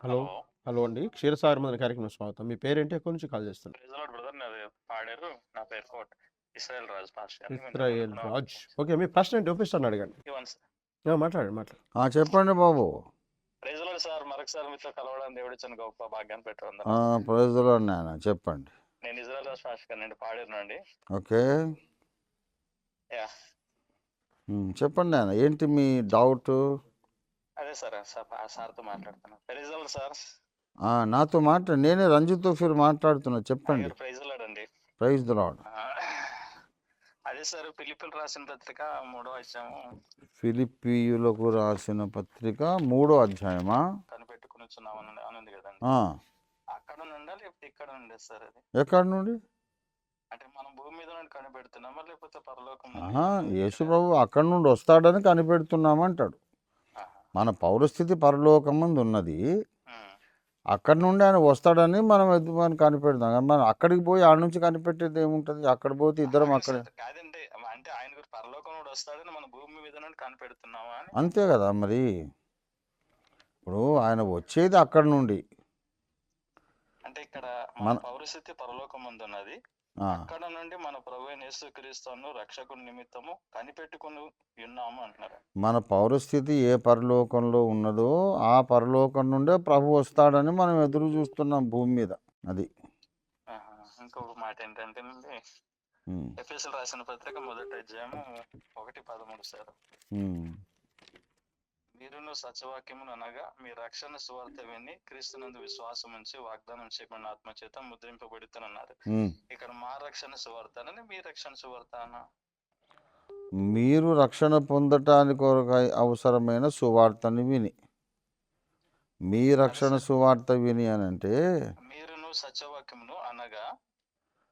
Hello hello. అండి. క్షీరసాగర్ మందిర కార్యక్రమం స్వాగతం. మీ పేరేంటి? ఎక్కడి నుంచి కాల్ చేస్తున్నారు బ్రదర్ నాది పాడేరు. నా పేరు coat. Israel Raju pastor. Israel Raj. Okay మీ ఫస్ట్ నేను చూపిస్తాను అడగండి. మాట్లాడు ఆ, చెప్పండి బాబు. ప్రైజ్ లార్డ్ సార్ మరొకసారి మీతో కలవడం దేవుడు ఇచ్చిన గొప్ప భాగ్యాన్ని పెట్టారు ఆ, ప్రైజ్లో నాయన చెప్పండి. నేను ఇజ్రాయల్ రాజు పాస్టర్ నుండి పాడేరు నుండి ఓకే. యా. ఉమ్, చెప్పండి నాయన ఏంటి మీ డౌట్? అదే సార్ సార్తో మాట్లాడుతున్నాను ప్రైజ్ సార్ నాతో మాట నేనే రంజిత్ ఫిర్ మాట్లాడుతున్నా చెప్పండి. Praise lord. అండి ప్రైజ్ లాడ్ అదే సార్ పిలిపిలు రాసిన పత్రిక మూడో అధ్యాయం ఫిలిపియులకు రాసిన పత్రిక మూడో అధ్యాయమా? కనిపెట్టుకుని వచ్చున్నాం అని అని ఉంది కదండి. అక్కడ నుండా లేకపోతే ఇక్కడ నుండి సార్ అది? ఎక్కడి నుండి అంటే మనం భూమి మీద నుండి కనిపెడుతున్నామా లేకపోతే పరలోకం యేసు ప్రభు అక్కడి నుండి వస్తాడని కనిపెడుతున్నామంటాడు. మన పౌరస్థితి పరలోకమందు ఉన్నది. అక్కడి నుండి ఆయన వస్తాడని మనం మనం కనిపెడతాం? కానీ మనం అక్కడికి పోయి ఆడ నుంచి కనిపెట్టేది ఏముంటుంది? అక్కడ పోతే ఇద్దరం అక్కడే. కాదండి. అంటే ఆయన పరలోకం వస్తాడని మన భూమి మీద కనిపెడుతున్నామా అంతే కదా మరి. ఇప్పుడు ఆయన వచ్చేది అక్కడి నుండి. అంటే ఇక్కడ మన పౌరస్థితి పరలోకం ముందు ఉన్నది అక్కడ నుండి మన ప్రభు యేసుక్రీస్తును రక్షకుని నిమిత్తము కనిపెట్టుకుని ఉన్నాము అంటున్నారు. మన పౌరస్థితి ఏ పరలోకంలో ఉన్నదో ఆ పరలోకం నుండే ప్రభు వస్తాడని మనం ఎదురు చూస్తున్నాం భూమి మీద. అది. ఇంకొక మాట ఏంటంటే ఎఫ్ఎస్ఎల్ రాసిన పత్రిక మొదటి అధ్యాయము ఒకటి పదమూడు సార్. ఉమ్. మీరును సత్యవాక్యమును అనగా మీ రక్షణ సువార్త విని క్రీస్తునందు విశ్వాసం ఉంచి వాగ్దానం చేయబడిన ఆత్మ చేత ముద్రింపబడుతున్నారు. ఇక్కడ మా రక్షణ సువార్త అని మీ రక్షణ సువార్త అన్న మీరు రక్షణ పొందటానికి కొరకై అవసరమైన సువార్తని విని మీ రక్షణ సువార్త విని అని అంటే మీరును సత్యవాక్యమును అనగా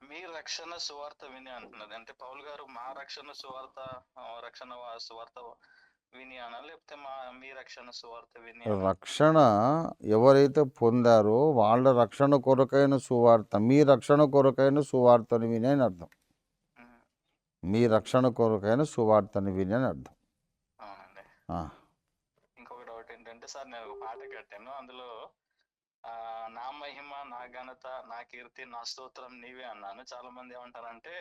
మీ రక్షణ సువార్త విని అంటున్నది అంటే పౌల్ గారు మా రక్షణ సువార్త రక్షణ సువార్త లేకపోతే మా మీ రక్షణ సువార్త? రక్షణ ఎవరైతే పొందారో వాళ్ళ రక్షణ కొరకైన సువార్త మీ రక్షణ కొరకైన సువార్తని విని అని అర్థం. మీ రక్షణ కొరకైన సువార్తని విని అని అర్థం. ఇంకొక డౌట్ ఏంటంటే సార్ నేను ఒక పాట కట్టాను. అందులో ఆ నా మహిమ నా ఘనత నా కీర్తి నా స్తోత్రం నీవే అన్నాను. చాలా మంది ఏమంటారంటే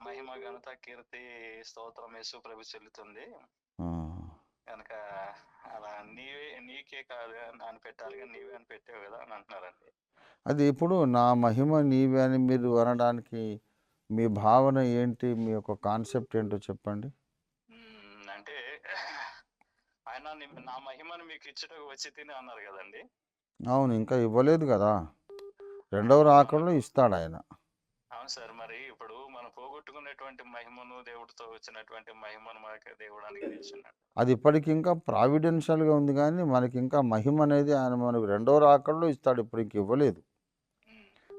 మహిమ ఘనత కీర్తి స్తోత్రం యేసు ప్రభు చెల్లుతుంది. కనుక అలా నీవే నీకే కాదు అని పెట్టాలి కానీ నీవే అని పెట్టావు కదా అని అంటున్నారండి. అది ఇప్పుడు నా మహిమ నీవే అని మీరు అనడానికి మీ భావన ఏంటి? మీ యొక్క కాన్సెప్ట్ ఏంటో చెప్పండి. అంటే ఆయన ని- నా మహిమను మీకు ఇచ్చటకు వచ్చి తిని అన్నారు కదండి. అవును ఇంకా ఇవ్వలేదు కదా. రెండవ రాకడలో ఇస్తాడు ఆయన. అవును సార్ మరి పోగొట్టుకున్నటువంటి మహిమను దేవుడితో వచ్చినటువంటి మహిమను మనకి దేవుడు అది ఇప్పటికి ఇంకా ప్రావిడెన్షియల్గా ఉంది కానీ మనకి ఇంకా మహిమ అనేది ఆయన మనకు రెండవ రాకడలో ఇస్తాడు ఇప్పుడు ఇంక ఇవ్వలేదు.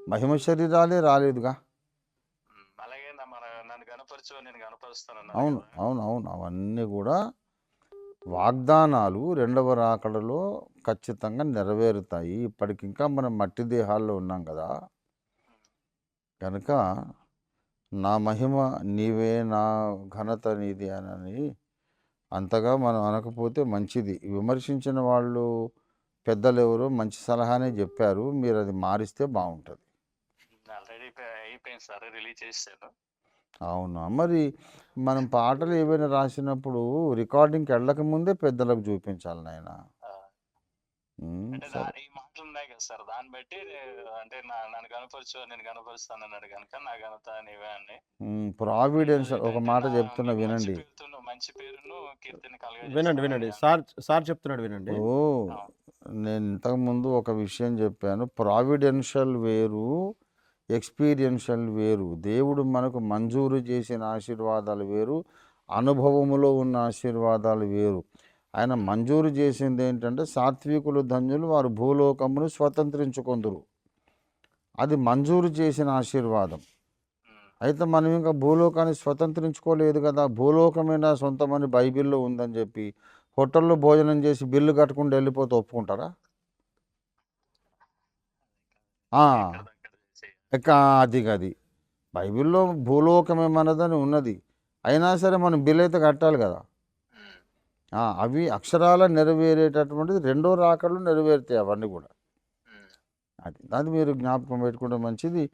మహిమ శరీరాలే రాలేదుగా. అలాగే నన్ను కనపరచు నేను కనపరుస్తాను అవును అవును అవును. అవన్నీ కూడా వాగ్దానాలు రెండవ రాకడలో ఖచ్చితంగా నెరవేరుతాయి. ఇప్పటికి ఇంకా మనం మట్టి దేహాల్లో ఉన్నాం కదా. కనుక నా మహిమ నీవే నా ఘనత నీది అని అంతగా మనం అనకపోతే మంచిది. విమర్శించిన వాళ్ళు పెద్దలు ఎవరో మంచి సలహానే చెప్పారు. మీరు అది మారిస్తే బాగుంటుంది అవునా? మరి మనం పాటలు ఏవైనా రాసినప్పుడు రికార్డింగ్కి వెళ్ళక ముందే పెద్దలకు చూపించాలి నాయన. అంటే మాటలు ఉన్నాయి కదా సార్. దాన్ని బట్టి అంటే నా నన్ను కనపరచు నేను కనపరుస్తాను అన్నాడు కనుక నా ఘనత నీవే అని. ప్రావిడెన్స్ ఒక మాట చెప్తున్నా వినండి. మంచి పేరును కీర్తిని వినండి వినండి. కలగజేస్తానని సార్ సార్ చెప్తున్నాడు వినండి. ఓ నేను ఇంతకుముందు ఒక విషయం చెప్పాను. ప్రావిడెన్షియల్ వేరు ఎక్స్పీరియన్షియల్ వేరు. దేవుడు మనకు మంజూరు చేసిన ఆశీర్వాదాలు వేరు అనుభవములో ఉన్న ఆశీర్వాదాలు వేరు. ఆయన మంజూరు చేసింది ఏంటంటే సాత్వికులు ధన్యులు వారు భూలోకమును స్వతంత్రించుకొందురు. అది మంజూరు చేసిన ఆశీర్వాదం. అయితే మనం ఇంకా భూలోకాన్ని స్వతంత్రించుకోలేదు కదా భూలోకమైన సొంతమని బైబిల్లో ఉందని చెప్పి హోటల్లో భోజనం చేసి బిల్లు కట్టుకుంటూ వెళ్ళిపోతే ఒప్పుకుంటారా? ఆ, ఇక అది అది బైబిల్లో భూలోకమేమన్నదని ఉన్నది. అయినా సరే మనం బిల్ అయితే కట్టాలి కదా. అవి అక్షరాల నెరవేరేటటువంటిది రెండో రాకడలో నెరవేరుతాయి అవన్నీ కూడా. అది అది మీరు జ్ఞాపకం పెట్టుకోవడం మంచిది.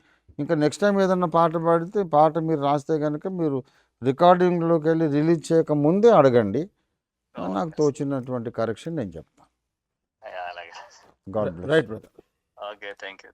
ఇంకా నెక్స్ట్ టైం ఏదన్నా పాట పాడితే పాట మీరు రాస్తే కనుక మీరు రికార్డింగ్లోకి వెళ్ళి రిలీజ్ చేయక ముందే అడగండి. నాకు. తోచినటువంటి కరెక్షన్ నేను చెప్తాను god right brother. Okay thank you